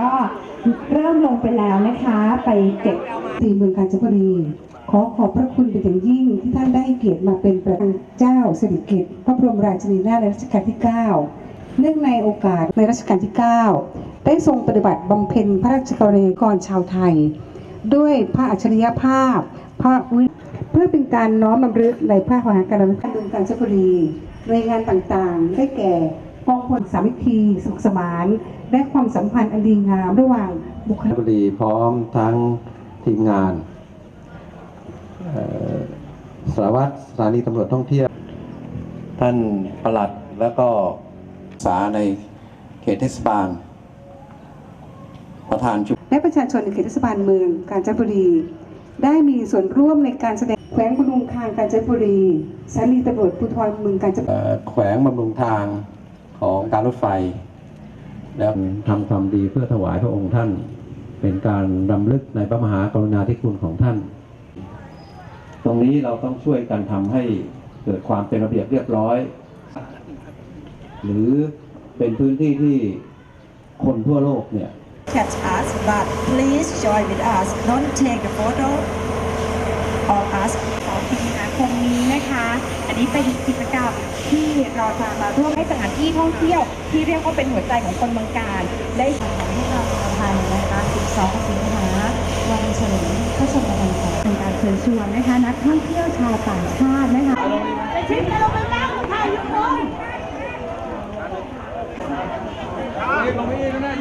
ก็เริ่มลงไปแล้วนะคะ ไปเก็บตีเมืองกาญจนบุรีขอขอบพระคุณเป็นอย่างยิ่งที่ท่านได้เกียรติมาเป็นประธานเจ้าสิริกิติ์พระบรมราชินีนาถในรัชกาลที่ 9 เนื่องในโอกาสในรัชกาลที่ 9 ได้ทรงปฏิบัติบำเพ็ญพระราชกรณียกรชาวไทย ด้วยพระอัจฉริยภาพ พระวิเพื่อเป็นการน้อมรำลึกในพระมหากรุณาธิคุณเมืองกาญจนบุรีหน่วยงานต่างๆ ได้แก่ องพลสามัคคีสุขสมาน และความสัมพันธ์อันดีงามระหว่างบุคลาบุรีพร้อมทั้งทีมงานเอ่อสารวัตรสถานีตำรวจท่องเที่ยว ท่านปลัดแล้วก็สาในเขตเทศบาล ประธานชุมและประชาชนในเขตเทศบาลเมืองกาญจนบุรี ได้มีส่วนร่วมในการแสดงแขวงพดุงคางกาญจนบุรีสถานีตำรวจภูธรเมืองกาญจนบุรีเอ่อแขวงบำรุงทาง ของการรถไฟ แล้วทำความดีเพื่อถวายพระองค์ท่าน เป็นการรำลึกในพระมหากรุณาธิคุณของท่าน ตรงนี้เราต้องช่วยกันทำให้เกิดความเป็นระเบียบเรียบร้อย หรือเป็นพื้นที่ที่คนทั่วโลกเนี่ย catch us, but please join with us. Don't take a photo of us. 2สิงหาคมนี้นะคะ อั นนี้เป็นกิจกรรมที่เราจะมาร่วมให้สถานที่ท่องเที่ยว ที่เรียกว่าเป็นหัวใจของคนเมืองการ ได้ที่เราทำนะคะ 12 สิงหาวันเฉลิมพระชนมพรรษาเป็นการเชิญชวนนะคะนักท่องเที่ยวชาวต่างชาตินะคะก็สามารถร่วมกิจกรรมได้เช่นกันอุปกรณ์เรามีเยอะเลย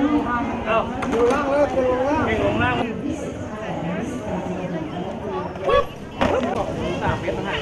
ค่ะ